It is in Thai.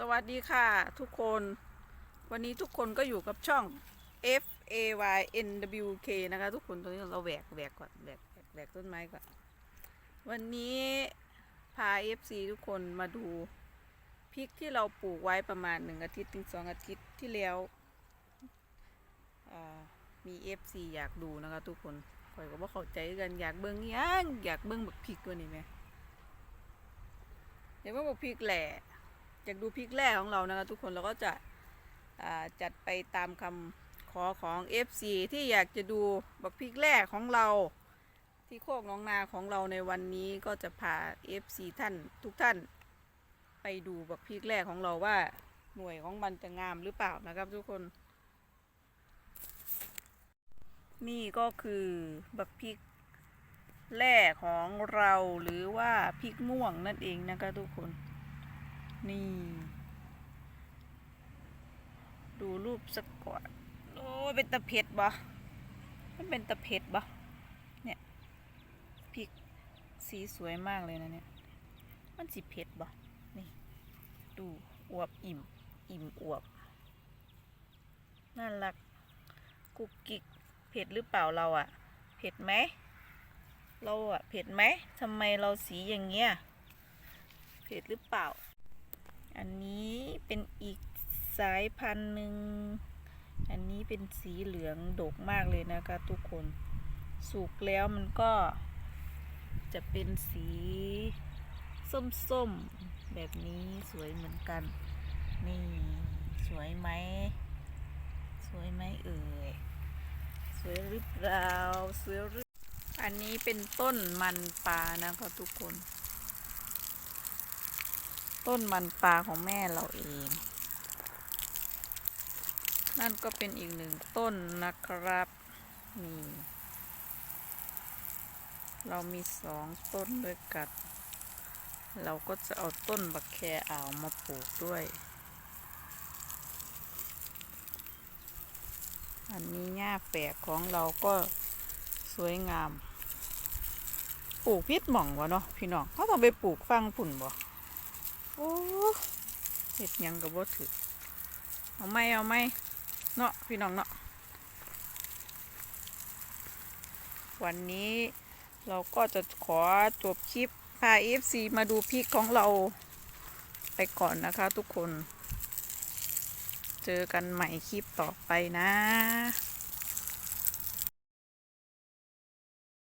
สวัสดีค่ะทุกคน วันนี้ทุกคนก็อยู่กับช่อง F A Y N W K นะคะ ทุกคนตรงนี้เราแหวกแหวกก่อนแหวกแหวกแหวกต้นไม้ก่อน วันนี้พา FC ทุกคนมาดูพริกที่เราปลูกไว้ประมาณหนึ่งอาทิตย์ถึงสองอาทิตย์ที่แล้วมี FC อยากดูนะคะ ทุกคนคอยก็บ่เข้าใจกันอยากเบิ่งยังอยากเบิ่งแบักพริกตัวนี้ไหมอยากเบิ่งบักพริกแหล่ อยากดูพริกแร่ของเรานะคะทุกคนเราก็จะจัดไปตามคำขอของ FC ที่อยากจะดูบักพริกแร่ของเราที่โคกน้องนาของเราในวันนี้ก็จะพา FC ท่านทุกท่านไปดูบักพริกแร่ของเราว่าหน่วยของมันจะงามหรือเปล่านะครับทุกคน นี่ก็คือบักพริกแร่ของเราหรือว่าพริกม่วงนั่นเองนะคะทุกคน นี่ ดูรูปสักก่อนโอ้เป็นตะเพ็ดบ่มันเป็นตะเพ็ดบ่เนี่ยพริกสีสวยมากเลยนะเนี่ย มันสีเผ็ดบ่นี่ดูอวบอิ่ม อิ่มอวบ น่ารัก กุกกิกเผ็ดหรือเปล่าเราอะเผ็ดไหมเราอะเผ็ดไหมทำไมเราสีอย่างเงี้ยเผ็ดหรือเปล่า อันนี้เป็นอีกสายพันธุ์หนึ่ง อันนี้เป็นสีเหลืองดกมากเลยนะคะทุกคน สุกแล้วมันก็จะเป็นสีส้มๆ แบบนี้สวยเหมือนกัน นี่สวยไหม สวยไหมเอ่ย สวยหรือเปล่าสวยหรืออันนี้เป็นต้นมันปลานะคะทุกคน ต้นมันปลาของแม่เราเอง นั่นก็เป็นอีกหนึ่งต้นนะครับนี่เรามีสองต้นด้วยกัน เราก็จะเอาต้นบักแคอ่าวมาปลูกด้วย อันนี้หญ้าแฝกของเราก็สวยงาม ปลูกพิษหม่องวะเนาะพี่น้องเขาต้องไปปลูกฟังผุ่นบ่ โอ้เห็ดยังกับบ่ถือเอาไหมเอาไหมเนาะพี่น้องเนาะวันนี้เราก็จะขอจบคลิปพา FC มาดูพริกของเราไปก่อนนะคะทุกคน เจอกันใหม่คลิปต่อไปนะ